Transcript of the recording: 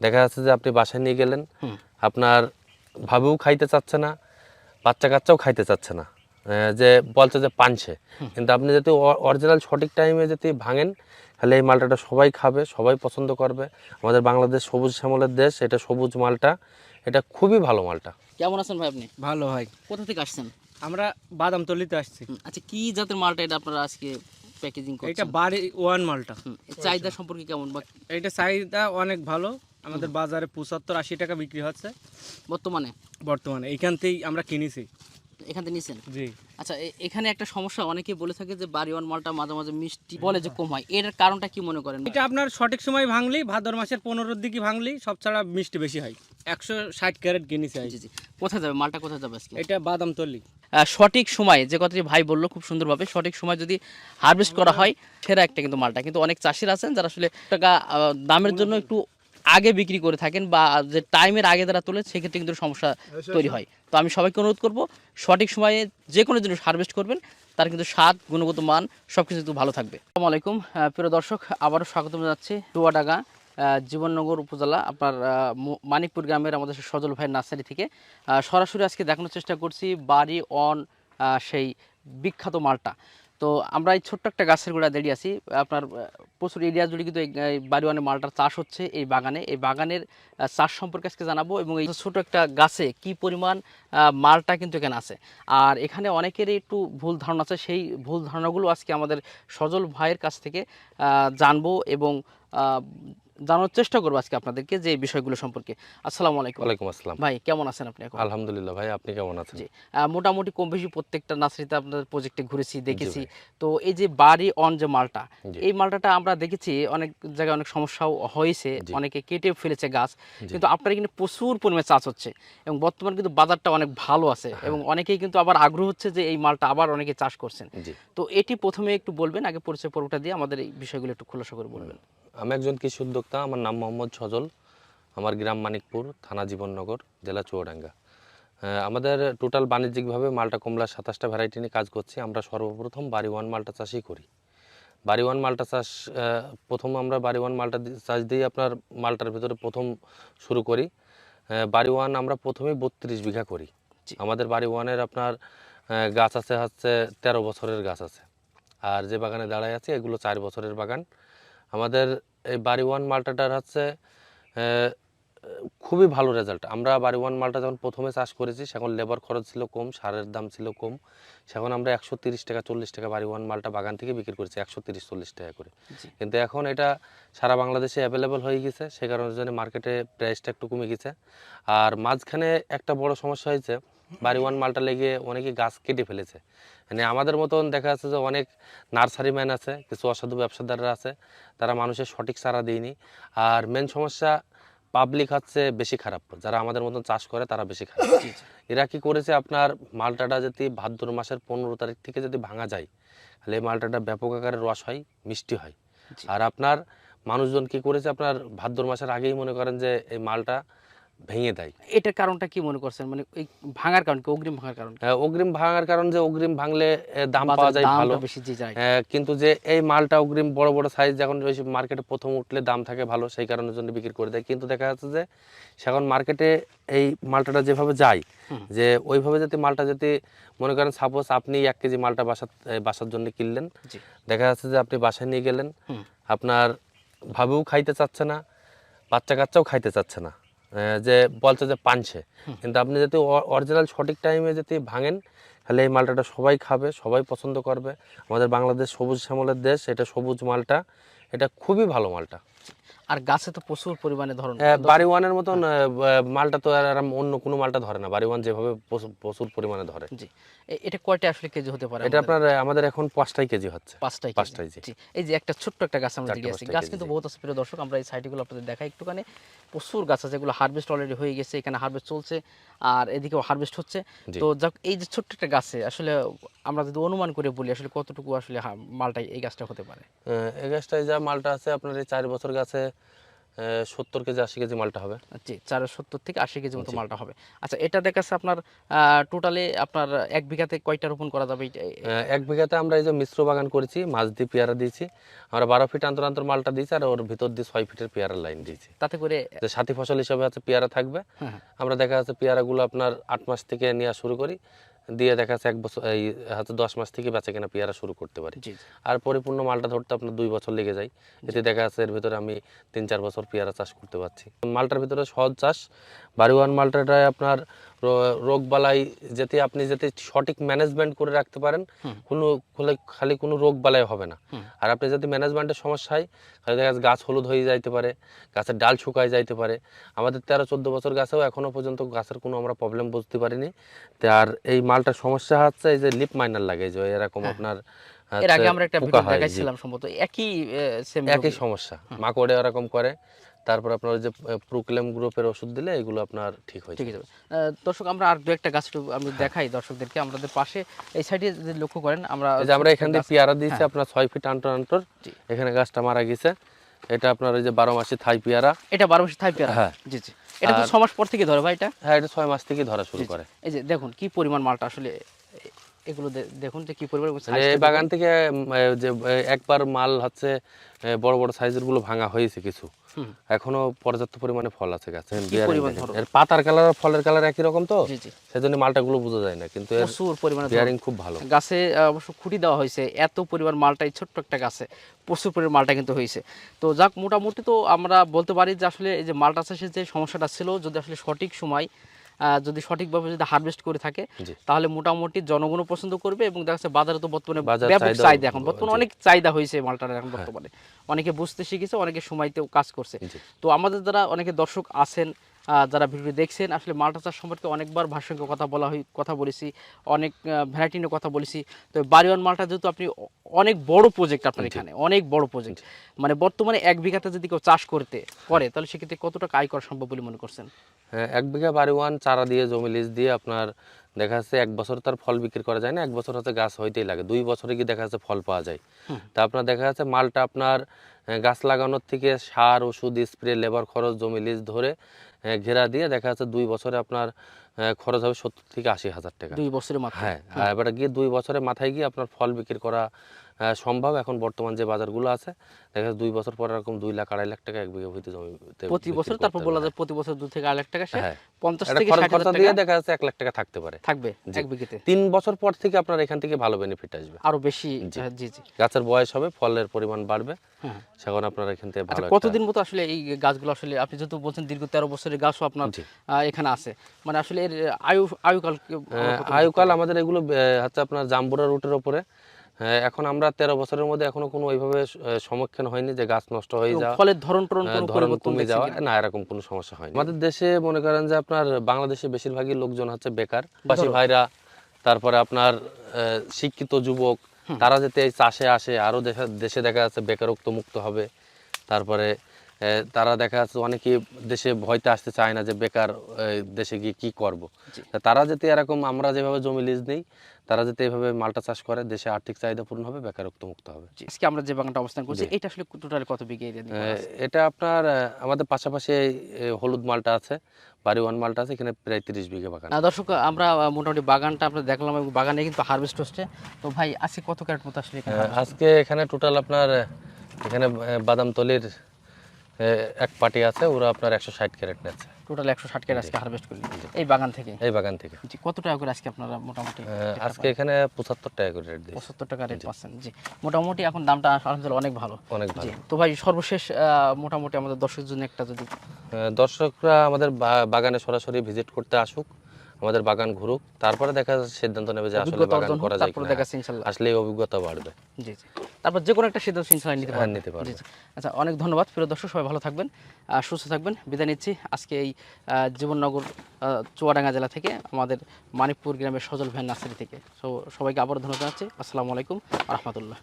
দেখা যাচ্ছে যে আপনি বাসায় নিয়ে গেলেন আপনার ভাবেও খাইতে চাচ্ছে না বাচ্চা কাচ্চাও খাইতে চাচ্ছে না। যে বলছে যে পানছে। কিন্তু আপনি যদি অরিজিনাল সঠিক টাইমে যদি ভাঙেন তাহলে এই মালটাটা সবাই খাবে সবাই পছন্দ করবে। আমাদের বাংলাদেশ সবুজ শ্যামলের দেশ এটা সবুজ মালটা এটা খুবই ভালো মালটা। কেমন আছেন ভাই আপনি? ভালো হয় কোথা থেকে আসছেন? আমরা বাদাম তলিতে আসছি আচ্ছা কি জাতের মালটা এটা আপনারা আজকে প্যাকেজিং করছেন? এটা বাড়ি ওয়ান মালটা। চাহিদা সম্পর্কে কেমন বা এটা চাহিদা অনেক ভালো। আমাদের বাজারে পঁচাত্তর আশি টাকা বিক্রি হচ্ছে। বর্তমানে? বর্তমানে। এইখান থেকেই আমরা কিনেছি। এখান থেকে নিছেন? জি। আচ্ছা এখানে একটা সমস্যা অনেকেই বলে থাকে যে বাড়িওয়ান মালটা মাঝে মাঝে মিষ্টি বলে যে কম হয়। এর কারণটা কি মনে করেন? এটা আপনার সঠিক সময় ভাঙলি ভাদর মাসের পনেরোর দিকে ভাঙলি সব ছাড়া মিষ্টি বেশি হয়। একশো ষাট ক্যারেট কিনেছি জি জি। কোথায় যাবে? মালটা কোথায় যাবে আজকে? এটা বাদাম তলি সঠিক সময় যে কথাটি ভাই বলল খুব সুন্দরভাবে সঠিক সময় যদি হারভেস্ট করা হয় সেরা একটা কিন্তু মালটা। কিন্তু অনেক চাষিরা আছেন যারা আসলে টাকা দামের জন্য একটু আগে বিক্রি করে থাকেন বা যে টাইমের আগে যারা তোলে সেক্ষেত্রে কিন্তু সমস্যা তৈরি হয়। তো আমি সবাইকে অনুরোধ করব সঠিক সময়ে যে কোনো জিনিস হারভেস্ট করবেন তার কিন্তু স্বাদ গুণগত মান সব কিছু কিন্তু ভালো থাকবে। আসসালামু আলাইকুম প্রিয় দর্শক আবারও স্বাগত জানাচ্ছি চুয়াডাঙ্গা আহ, জীবননগর উপজেলা আপনার মানিকপুর গ্রামের আমাদের সজল ভাইয়ের নার্সারি থেকে। সরাসরি আজকে দেখানোর চেষ্টা করছি বাড়ি অন সেই বিখ্যাত মালটা। তো আমরা এই ছোট্ট একটা গাছের গোড়া দাঁড়িয়ে আছি। আপনার প্রচুর এরিয়া জুড়ে কিন্তু এই বাড়িওয়ানের বাড়ি মালটার চাষ হচ্ছে এই বাগানে। এই বাগানের চাষ সম্পর্কে আজকে জানাব এবং এই ছোট একটা গাছে কি পরিমাণ মালটা কিন্তু এখানে আছে। আর এখানে অনেকেরই একটু ভুল ধারণা আছে। সেই ভুল ধারণাগুলো আজকে আমাদের সজল ভাইয়ের কাছ থেকে জানব এবং জানার চেষ্টা করব আজকে আপনাদেরকে যে বিষয়গুলো সম্পর্কে। আসসালামু আলাইকুম। ওয়ালাইকুম আসসালাম। ভাই কেমন আছেন আপনি এখন? আলহামদুলিল্লাহ ভাই আপনি কেমন আছেন? জি মোটামুটি কম বেশি প্রত্যেকটা নার্সারিতে আপনাদের প্রজেক্টে ঘুরেছি দেখেছি। তো এই যে বাড়ি অন যে মালটা এই মালটাটা আমরা দেখেছি অনেক জায়গায় অনেক সমস্যাও হয়েছে অনেকে কেটে ফেলেছে গাছ। কিন্তু আপনার এখানে প্রচুর পরিমাণে চাষ হচ্ছে এবং বর্তমানে কিন্তু বাজারটা অনেক ভালো আছে হ্যাঁ। এবং অনেকেই কিন্তু আবার আগ্রহ হচ্ছে যে এই মালটা আবার অনেকে চাষ করছেন। তো এটি প্রথমে একটু বলবেন আগে পরিচয় পর্বটা দিয়ে আমাদের এই বিষয়গুলো একটু খোলাসা করে বলবেন। আমি একজন কৃষি উদ্যোক্তা আমার নাম মোহাম্মদ সজল। আমার গ্রাম মানিকপুর থানা জীবননগর জেলা চুয়াডাঙ্গা। আমাদের টোটাল বাণিজ্যিকভাবে মালটা কমলার সাতাশটা ভ্যারাইটি নিয়ে কাজ করছি। আমরা সর্বপ্রথম বাড়ি ওয়ান মালটা চাষই করি। বাড়ি ওয়ান মালটা চাষ প্রথম আমরা বাড়ি ওয়ান মালটা চাষ দিয়ে আপনার মালটার ভিতরে প্রথম শুরু করি। বাড়ি ওয়ান আমরা প্রথমেই বত্রিশ বিঘা করি। আমাদের বাড়ি ওয়ানের আপনার গাছ আছে হচ্ছে তেরো বছরের গাছ আছে। আর যে বাগানে দাঁড়ায় আছে এগুলো চার বছরের বাগান। আমাদের এই বাড়ি ওয়ান মালটাটার হচ্ছে খুবই ভালো রেজাল্ট আমরা বাড়ি ওয়ান মালটা যখন প্রথমে চাষ করেছি সেখন লেবার খরচ ছিল কম সারের দাম ছিল কম। সেখন আমরা একশো তিরিশ টাকা চল্লিশ টাকা বাড়ি ওয়ান মালটা বাগান থেকে বিক্রি করেছি একশো তিরিশ চল্লিশ টাকা করে। কিন্তু এখন এটা সারা বাংলাদেশে অ্যাভেলেবল হয়ে গেছে সে কারণে জন্য মার্কেটে প্রাইসটা একটু কমে গেছে। আর মাঝখানে একটা বড় সমস্যা হয়েছে বাড়ি ওয়ান মালটা লেগে অনেকে গাছ কেটে ফেলেছে। মানে আমাদের মতন দেখা যাচ্ছে যে অনেক নার্সারি ম্যান আছে কিছু অসাধু ব্যবসাদাররা আছে তারা মানুষের সঠিক চারা দেয়নি। আর মেন সমস্যা পাবলিক হচ্ছে বেশি খারাপ। যারা আমাদের মতন চাষ করে তারা বেশি খারাপ। এরা কি করেছে আপনার মালটাটা যদি ভাদ্র মাসের পনেরো তারিখ থেকে যদি ভাঙা যায় তাহলে এই মালটাটা ব্যাপক আকারে রস হয় মিষ্টি হয়। আর আপনার মানুষজন কি করেছে আপনার ভাদ্র মাসের আগেই মনে করেন যে এই মালটা ভেঙে দেয়। এটার কারণটা কি মনে করছেন? মানে এই ভাঙার কারণ কি? অগ্রিম ভাঙার কারণ কি? অগ্রিম ভাঙার কারণ যে অগ্রিম ভাঙলে দাম পাওয়া যায় ভালো। বেশি যায়। আহ, কিন্তু যে এই মালটা অগ্রিম বড় বড় সাইজ যখন ওই মার্কেটে প্রথম উঠলে দাম থাকে ভালো সেই কারণের জন্য বিক্রি করে দেয়। কিন্তু দেখা যাচ্ছে যে সেখন মার্কেটে এই মালটাটা যেভাবে যায় যে ওইভাবে যদি মালটা যদি মনে করেন সাপোজ আপনি এক কেজি মালটা বাসার এই বাসার জন্য কিনলেন। দেখা যাচ্ছে যে আপনি বাসায় নিয়ে গেলেন। আপনার ভাবেও খাইতে চাচ্ছে না বাচ্চা কাচ্চাও খাইতে চাচ্ছে না। যে বলছে যে পানছে। কিন্তু আপনি যদি অরিজিনাল সঠিক টাইমে যদি ভাঙেন তাহলে এই মালটাটা সবাই খাবে সবাই পছন্দ করবে। আমাদের বাংলাদেশ সবুজ শ্যামলের দেশ এটা সবুজ মালটা এটা খুবই ভালো মালটা। আর গাছে তো প্রচুর পরিমাণে ধরন বাড়ি ওয়ানের মতন মালটা তো আর অন্য কোনো মালটা ধরে না। বাড়ি ওয়ান যেভাবে প্রচুর- পরিমাণে ধরে। জি। এটা কয়টা আসলে কেজি হতে পারে এটা আপনার আমাদের এখন পাঁচটাই কেজি হচ্ছে। পাঁচটাই পাঁচটাই, জি। এই যে একটা ছোট্ট একটা গাছ আমরা দেখে আছি গাছ কিন্তু বহুত আছে। প্রিয় দর্শক আমরা এই সাইডগুলো আপনাদের দেখাই একটুখানি। প্রচুর গাছ আছে যেগুলো হারভেস্ট অলরেডি হয়ে গেছে এখানে হারভেস্ট চলছে আর এদিকেও হারভেস্ট হচ্ছে। তো যাক এই যে ছোট্ট একটা গাছে আসলে আমরা যদি অনুমান করে বলি আসলে কতটুকু আসলে হা- মালটা এই গাছটা হতে পারে? এই গাছটায় যা মালটা আছে আপনার এই চার বছর গাছে সত্তর কেজি আশি কেজি মালটা হবে। জি চার সত্তর থেকে আশি কেজি মতো মালটা হবে। আচ্ছা এটা দেখাচ্ছে আপনার টোটালি আপনার এক বিঘাতে কয়টা রোপণ করা যাবে? এক বিঘাতে আমরা এই যে মিশ্র বাগান করেছি মাছ দিয়ে পেয়ারা দিয়েছি। আমরা বারো ফিট অন্তর অন্তর মালটা দিয়েছি আর ওর ভিতর দিয়ে ছয় ফিটের পেয়ারা লাইন দিয়েছি। তাতে করে যে সাথী ফসল হিসাবে আছে পেয়ারা থাকবে। হ্যাঁ, হ্যাঁ। আমরা দেখা যাচ্ছে পেয়ারাগুলো আপনার আট মাস থেকে নেওয়া শুরু করি। দিয়ে দেখা যাচ্ছে এক বছর এই হয়তো দশ মাস থেকে বেঁচে কেনা পেয়ারা শুরু করতে পারি। আর পরিপূর্ণ মালটা ধরতে আপনার দুই বছর লেগে যায়। এতে দেখা যাচ্ছে এর ভিতরে আমি তিন চার বছর পেয়ারা চাষ করতে পারছি। মালটার ভিতরে সহজ চাষ বাড়িওয়ান মালটাটায় আপনার রোগ বালাই যাতে আপনি যাতে সঠিক ম্যানেজমেন্ট করে রাখতে পারেন কোনো খুলে খালি কোনো রোগ বালাই হবে না। আর আপনি যদি ম্যানেজমেন্টের সমস্যা হয় তাহলে দেখা যাচ্ছে গাছ হলুদ হয়ে যাইতে পারে গাছের ডাল শুকায় যাইতে পারে। আমাদের তেরো চোদ্দ বছর গাছেও এখনও পর্যন্ত গাছের কোনো আমরা প্রবলেম বুঝতে পারিনি। আর এই মালটার সমস্যা হচ্ছে এই যে লিপ মাইনার লাগে যে এরকম আপনার হ্যাঁ। এর আগে আমরা একটা ভিডিও দেখাইছিলাম সম্ভবত একই সেম একই সমস্যা। মাকড়ে এরকম করে। তারপর আপনার যে প্রোক্লেম গ্রুপের ওষুধ দিলে এগুলো আপনার ঠিক হয়ে ঠিক যাবে। দর্শক আমরা আর দু একটা গাছ আমি দেখাই দর্শকদেরকে আমাদের পাশে এই সাইডে যদি লক্ষ্য করেন আমরা যে আমরা এখান থেকে পেয়ারা দিয়েছি হ্যাঁ। আপনার ছয় ফিট আন্টর আন্টর এখানে গাছটা মারা গেছে। এটা আপনার ওই যে বারো মাসে থাই পেয়ারা। এটা বারো মাসে থাই পেয়ারা? হ্যাঁ। জি জি। এটা তো ছ মাস পর থেকে ধরে ভাই এটা? হ্যাঁ এটা ছয় মাস থেকে ধরা শুরু করে। এই যে দেখুন কি পরিমাণ মালটা আসলে এগুলো দেখুন যে কি পরিমাণ মানে এই বাগান থেকে যে একবার মাল হচ্ছে বড় বড় সাইজেরগুলো ভাঙা হয়েছে কিছু। এখনও পর্যাপ্ত পরিমাণে ফল আছে গাছে? এর পাতার কালার আর ফলের কালার একই রকম তো? সেজন্য মালটা গুলো বোঝা যায় না কিন্তু প্রচুর পরিমাণে বিয়ারিং খুব ভালো। গাছে অবশ্য খুঁটি দেওয়া হয়েছে এত পরিমাণ মালটা এই ছোট্ট একটা গাছে প্রচুর পরিমাণ মালটা কিন্তু হয়েছে। তো যাক মোটামুটি তো আমরা বলতে পারি যে আসলে এই যে মালটা চাষের যে সমস্যাটা ছিল যদি আসলে সঠিক সময় যদি সঠিকভাবে যদি হারভেস্ট করে থাকে তাহলে মোটামুটি জনগণও পছন্দ করবে এবং দেখা যাচ্ছে বাজারে তো বর্তমানে ব্যাপক চাহিদা এখন। বর্তমানে হ্যাঁ। অনেক চাহিদা হয়েছে মালটার এখন বর্তমানে। অনেকে বুঝতে শিখেছে অনেকে সময়তেও কাজ করছে। তো আমাদের দ্বারা অনেকে দর্শক আছেন যারা ভিডিও দেখছেন আসলে মালটা চাষ সম্পর্কে অনেকবার ভাষ্যজ্ঞ কথা বলা হয় কথা বলেছি অনেক ভ্যারাইটি নিয়ে কথা বলেছি। তো বাড়িওয়ান মালটা যেহেতু আপনি অনেক বড় প্রজেক্ট আপনার এখানে অনেক বড় প্রজেক্ট মানে বর্তমানে এক বিঘাতে যদি কেউ চাষ করতে করে তাহলে সেক্ষেত্রে কত টাকা আয় করা সম্ভব বলে মনে করছেন? হ্যাঁ, এক বিঘা বাড়ি ওয়ান চারা দিয়ে জমি লিজ দিয়ে আপনার দেখা যাচ্ছে এক বছর তার ফল বিক্রি করা যায় না এক বছর হচ্ছে গাছ হইতেই লাগে দুই বছরে কি দেখা যাচ্ছে ফল পাওয়া যায়। তা আপনার দেখা যাচ্ছে মালটা আপনার গাছ লাগানোর থেকে সার ওষুধ স্প্রে লেবার খরচ জমি লিজ ধরে ঘেরা দিয়ে দেখা যাচ্ছে দুই বছরে আপনার খরচ হবে সত্তর থেকে আশি হাজার টাকা। দুই বছরের মাথায়? হ্যাঁ এবারে গিয়ে দুই বছরের মাথায় গিয়ে আপনার ফল বিক্রি করা সম্ভব। এখন বর্তমান যে বাজারগুলো আছে দেখা যাচ্ছে দুই বছর পর এরকম দুই লাখ আড়াই লাখ টাকা এক বিঘা হইতে জমিতে প্রতি বছর তারপর বলা যায় প্রতি বছর দু থেকে আড়াই লাখ টাকা হ্যাঁ। পঞ্চাশ থেকে ষাট হাজার টাকা দেখা যাচ্ছে এক লাখ টাকা থাকতে পারে। থাকবে এক বিঘেতে। তিন বছর পর থেকে আপনার এখান থেকে ভালো বেনিফিট আসবে। আরও বেশি জি। জি গাছের বয়স হবে ফলের পরিমাণ বাড়বে। হ্যাঁ। সেখন আপনার এখান থেকে আচ্ছা ভালো কতদিন মতো আসলে এই গাছগুলো আসলে আপনি যেহেতু বলছেন দীর্ঘ তেরো বছরের গাছও আপনার এখানে আছে। মানে আসলে এর আয়ু আয়ুকাল আয়ুকাল আমাদের এগুলো হচ্ছে আপনার জাম্বুরা রুটের ওপরে। এখন আমরা তেরো বছরের মধ্যে এখনও কোনো ওইভাবে সম্মুখীন হয়নি যে গাছ নষ্ট হয়ে যায় যাওয়া। ফলের ধরন টরন ধরন কমে যাওয়া। না। এরকম কোনো সমস্যা হয়নি। আমাদের দেশে মনে করেন যে আপনার বাংলাদেশে বেশিরভাগই লোকজন হচ্ছে বেকার। বাসি ভাইরা তারপরে আপনার আহ, শিক্ষিত যুবক তারা যাতে এই চাষে আসে আরও দেশে দেখা যাচ্ছে বেকারত্ব মুক্ত হবে। তারপরে তারা দেখা যাচ্ছে অনেকে দেশে ভয়তে আসতে চায় না যে বেকার দেশে গিয়ে কি করব। তারা যাতে এরকম আমরা যেভাবে জমি লিজ নেই তারা যাতে এইভাবে মালটা চাষ করে দেশে আর্থিক চাহিদা পূরণ হবে বেকারত্ব মুক্ত হবে। আজকে আমরা যে বাগানটা অবস্থান করছি এটা আসলে টোটাল কত বিঘে এটা আপনার আমাদের পাশাপাশি হলুদ মালটা আছে বাড়ি ওয়ান মালটা আছে এখানে প্রায় তিরিশ বিঘা বাগান দর্শক আমরা মোটামুটি বাগানটা আপনার দেখলাম এবং বাগানে কিন্তু হারভেস্ট হচ্ছে। তো ভাই আজকে কত ক্যারেট মতো আসলে আজকে এখানে টোটাল আপনার এখানে আহ, বাদামতলির আহ, এক পার্টি আছে ওরা আপনার একশো ষাট ক্যারেট নিচ্ছে টোটাল একশো ষাট ক্যারেট আজকে হারভেস্ট করলেন। এই বাগান থেকে? এই বাগান থেকে। জি কত টাকা করে আজকে আপনারা মোটামুটি আজকে এখানে পঁচাত্তর টাকা করে রেট দিই পঁচাত্তর টাকা রেট পাচ্ছেন জি। মোটামুটি এখন দামটা আলহামদুলিল্লাহ অনেক ভালো। অনেক ভালো। তো ভাই সর্বশেষ মোটামুটি আমাদের দর্শকের জন্য একটা যদি দর্শকরা আমাদের বাগানে সরাসরি ভিজিট করতে আসুক। আমাদের বাগান ঘুরুক তারপরে দেখা যাচ্ছে সিদ্ধান্ত নেবে যে আসলে বাগান করা যায় তারপরে দেখা যাচ্ছে আসলে অভিজ্ঞতা বাড়বে। জি জি। তারপর যে কোনো একটা সিদ্ধান্ত ইনশাল্লাহ নিতে হ্যাঁ, পারবেন নিতে পারবে। জি জি। আচ্ছা অনেক ধন্যবাদ। প্রিয় দর্শক সবাই ভালো থাকবেন আর সুস্থ থাকবেন। বিদায় নিচ্ছি আজকে এই জীবননগর চুয়াডাঙ্গা জেলা থেকে আমাদের মানিকপুর গ্রামের সজল ভ্যান নার্সারি থেকে। সো সবাইকে আবারও ধন্যবাদ জানাচ্ছি। আসসালামু আলাইকুম রহমতুল্লাহ।